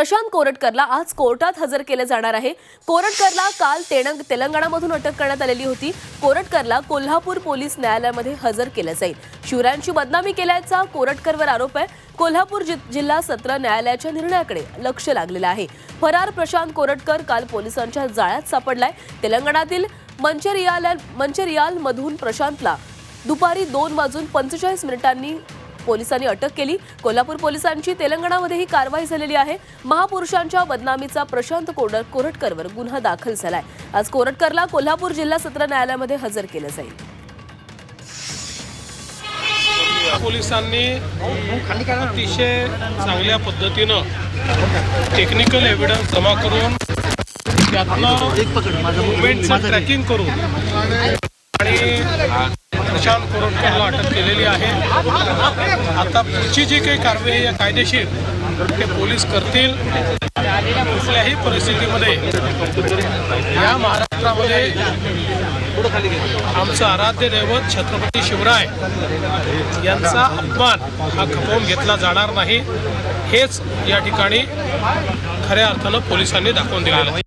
प्रशांत कोरटकरला आज कोर्टात हजर केले जाणार आहे. कोरटकरला काल तेणंग तेलंगणामधून अटक करण्यात आलेली होती. कोरटकरला कोल्हापूर पोलीस न्यायालयामध्ये हजर केलं जाईल. शिवरायांची बदनामी केल्याचा कोरटकरवर आरोप आहे. कोल्हापूर जि- जिल्हा सत्र न्यायालयाच्या निर्णयाकडे लक्ष लागलेलं आहे. फरार प्रशांत कोरटकर काल पोलिसांच्या जाळ्यात सापडलाय. तेलंगणातील मंचरियाल मंचरियाल मधून प्रशांतला दुपारी दोन वाजून पंचेचाळीस मिनिटांनी पोलिसांनी अटक केली. कोल्हापूर पोलिसांची तेलंगणामध्ये ही कारवाई झालेली आहे. महापुरुषांच्या बदनामीचा प्रशांत कोरटकरवर गुन्हा दाखल झालाय. आज कोरटकरला कोल्हापूर जिल्हा सत्र न्यायालयामध्ये हजर केलं जाईल. पोलिसांनी अतिशय चांगल्या पद्धतीनं टेक्निकल एव्हिडन्स जमा करून त्यातनं मुवमेंटचं ट्रॅकिंग करून प्रशांत कोरटकरला अटक केलेली आहे. आता पुढची जी काही कारवाई आहे कायदेशीर ते पोलीस करतील. कुठल्याही परिस्थितीमध्ये या महाराष्ट्रामध्ये आमचं आराध्य दैवत छत्रपती शिवराय यांचा अपमान हा खपवून घेतला जाणार नाही. हेच या ठिकाणी खऱ्या अर्थानं पोलिसांनी दाखवून दिलेलं आहे.